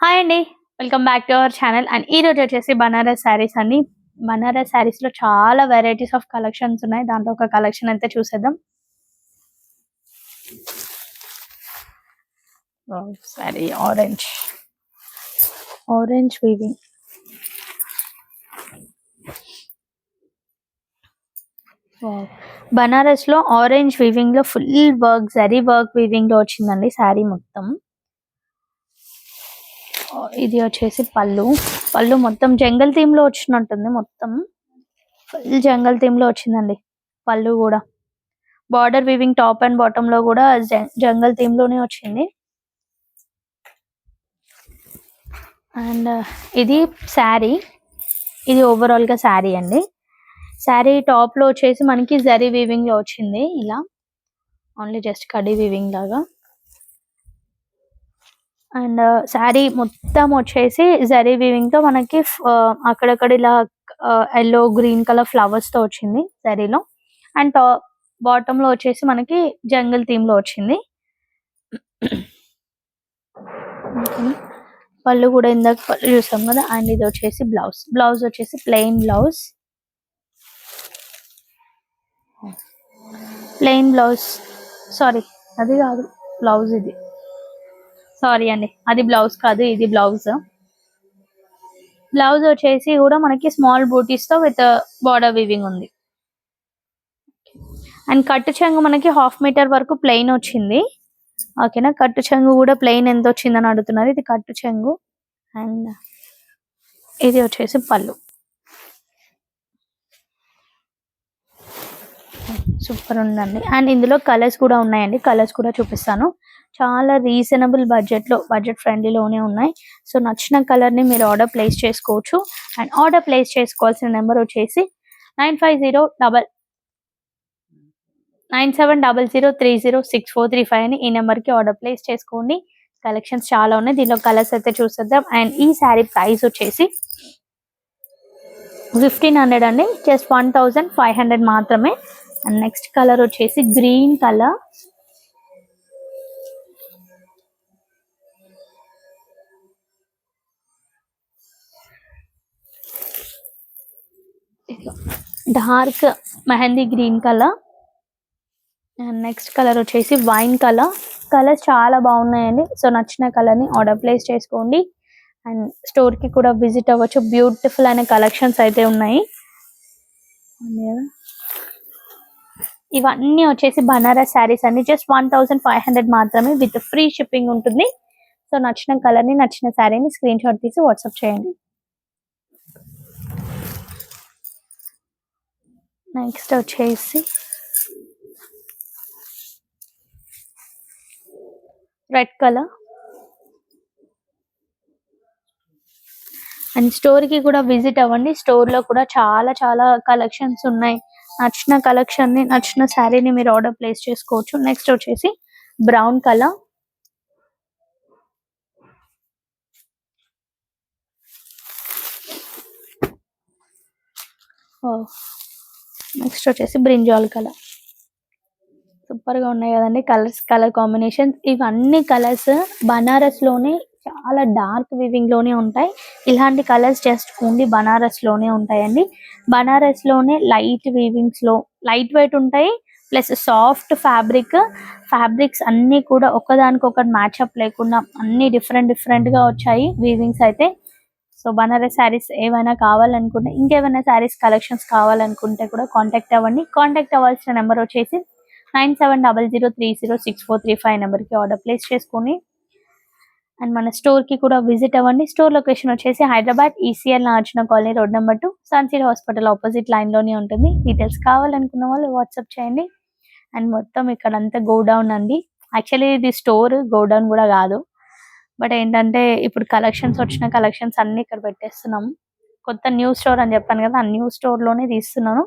Hi అండి. Welcome back to our channel and ఈ రోజు వచ్చేసి బనారస్ శారీస్ అని బనారస్ శారీస్లో చాలా వెరైటీస్ ఆఫ్ కలెక్షన్స్ ఉన్నాయి. దాంట్లో ఒక కలెక్షన్ అయితే చూసేద్దాం. సారీ ఆరెంజ్ ఆరెంజ్ వీవింగ్ బనారస్లో ఆరెంజ్ వీవింగ్లో ఫుల్ వర్క్ జరీ వర్క్ వీవింగ్లో వచ్చిందండి శారీ మొత్తం. ఇది వచ్చేసి పళ్ళు. పళ్ళు మొత్తం జంగల్ థీమ్లో వచ్చినట్టుంది మొత్తం. ఫుల్ జంగల్ థీమ్లో వచ్చిందండి పళ్ళు కూడా. బార్డర్ వివింగ్ టాప్ అండ్ బాటమ్లో కూడా జంగల్ థీమ్లోనే వచ్చింది. అండ్ ఇది శారీ. ఇది ఓవరాల్గా శారీ అండి. శారీ టాప్లో వచ్చేసి మనకి జరీ వీవింగ్లో వచ్చింది ఇలా. ఓన్లీ జస్ట్ కడీ వీవింగ్ లాగా. అండ్ uh, శారీ మొత్తం వచ్చేసి జరీ వీవింగ్తో మనకి uh, అక్కడక్కడ ఇలా ఎల్లో గ్రీన్ కలర్ ఫ్లవర్స్తో వచ్చింది జరీలో. అండ్ టాప్ బాటమ్లో వచ్చేసి మనకి జంగల్ థీమ్లో వచ్చింది. పళ్ళు కూడా ఇందాక పళ్ళు చూసాం కదా అండ్ ఇది వచ్చేసి బ్లౌజ్ బ్లౌజ్ వచ్చేసి plain blouse plain blouse sari అది కాదు బ్లౌజ్ ఇది. సారీ అండి. అది బ్లౌజ్ కాదు ఇది బ్లౌజ్ బ్లౌజ్ వచ్చేసి కూడా మనకి స్మాల్ బూటీస్తో విత్ బార్డర్ వీవింగ్ ఉంది. అండ్ కట్టు చెంగు మనకి హాఫ్ మీటర్ వరకు ప్లెయిన్ వచ్చింది. ఓకేనా కట్టు చెంగు కూడా ప్లెయిన్ ఎంత వచ్చిందని అడుగుతున్నారు. ఇది కట్టు చెంగు. అండ్ ఇది వచ్చేసి పళ్ళు. సూపర్ ఉందండి. అండ్ ఇందులో కలర్స్ కూడా ఉన్నాయండి. కలర్స్ కూడా చూపిస్తాను. చాలా రీజనబుల్ బడ్జెట్లో బడ్జెట్ ఫ్రెండ్లీలోనే ఉన్నాయి. సో నచ్చిన కలర్ని మీరు ఆర్డర్ ప్లేస్ చేసుకోవచ్చు. అండ్ ఆర్డర్ ప్లేస్ చేసుకోవాల్సిన నెంబర్ వచ్చేసి nine five zero double nine seven double zero three zero six four three five అని ఈ నెంబర్కి ఆర్డర్ ప్లేస్ చేసుకోండి. కలెక్షన్స్ చాలా ఉన్నాయి. దీనిలో కలర్స్ అయితే చూసేద్దాం. అండ్ ఈ శారీ ప్రైస్ వచ్చేసి ఫిఫ్టీన్ హండ్రెడ్ అండి. Just one thousand five hundred మాత్రమే. అండ్ నెక్స్ట్ కలర్ వచ్చేసి green colour. Dark mehendi green colour. And next colour వచ్చేసి వైన్ కలర్. కలర్స్ చాలా బాగున్నాయండి. సో నచ్చిన కలర్ని ఆర్డర్ ప్లేస్ చేసుకోండి. అండ్ స్టోర్కి కూడా విజిట్ అవ్వచ్చు. బ్యూటిఫుల్ అనే కలెక్షన్స్ అయితే ఉన్నాయి. ఇవన్నీ వచ్చేసి బనారస్ శారీస్ అండి. Just one thousand five hundred మాత్రమే విత్ ఫ్రీ షిప్పింగ్ ఉంటుంది. సో నచ్చిన కలర్ని నచ్చిన శారీని స్క్రీన్ షాట్ తీసి వాట్సాప్ చేయండి. నెక్స్ట్ వచ్చేసి రెడ్ కలర్ అండ్ స్టోర్కి కూడా విజిట్ అవ్వండి. స్టోర్లో కూడా చాలా చాలా కలెక్షన్స్ ఉన్నాయి. నచ్చిన కలెక్షన్ని నచ్చిన శారీని మీరు ఆర్డర్ ప్లేస్ చేసుకోవచ్చు. నెక్స్ట్ వచ్చేసి బ్రౌన్ కలర్ నెక్స్ట్ వచ్చేసి బ్రింజాల్ కలర్ సూపర్గా ఉన్నాయి కదండి. కలర్స్ కలర్ కాంబినేషన్ ఇవన్నీ కలర్స్ బనారస్లోనే చాలా డార్క్ వివింగ్లోనే ఉంటాయి. ఇలాంటి కలర్స్ జస్ట్ ఓన్లీ బనారస్లోనే ఉంటాయండి. బనారస్లోనే లైట్ వీవింగ్స్లో లైట్ వెయిట్ ఉంటాయి ప్లస్ సాఫ్ట్ ఫ్యాబ్రిక్ ఫ్యాబ్రిక్స్ అన్ని కూడా ఒకదానికొకటి మ్యాచ్ అప్ లేకుండా అన్ని డిఫరెంట్ డిఫరెంట్గా వచ్చాయి వీవింగ్స్ అయితే. సో బనారస్ శారీస్ ఏమైనా కావాలనుకుంటే ఇంకేమైనా శారీస్ కలెక్షన్స్ కావాలనుకుంటే కూడా కాంటాక్ట్ అవ్వండి. కాంటాక్ట్ అవ్వాల్సిన నెంబర్ వచ్చేసి nine seven double zero three zero six four three five నెంబర్కి ఆర్డర్ ప్లేస్ చేసుకుని అండ్ మన స్టోర్కి కూడా విజిట్ అవ్వండి. స్టోర్ లొకేషన్ వచ్చేసి Hyderabad ECIL Nagarjuna colony road number two sunseed hospital opposite లైన్లోనే ఉంటుంది. డీటెయిల్స్ కావాలనుకున్న వాళ్ళు వాట్సాప్ చేయండి. అండ్ మొత్తం ఇక్కడ అంతా గోడౌన్ అండి. యాక్చువల్లీ ఇది స్టోర్ గోడౌన్ కూడా కాదు. బట్ ఏంటంటే ఇప్పుడు కలెక్షన్స్ వచ్చిన కలెక్షన్స్ అన్ని ఇక్కడ పెట్టేస్తున్నాం. కొత్త న్యూ స్టోర్ అని చెప్పాను కదా ఆ న్యూ స్టోర్లోనే తీస్తున్నాను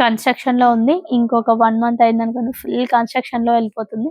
కన్స్ట్రక్షన్ లో ఉంది. ఇంకొక వన్ మంత్ అయిందనుకోండి ఫుల్ కన్స్ట్రక్షన్లో వెళ్ళిపోతుంది.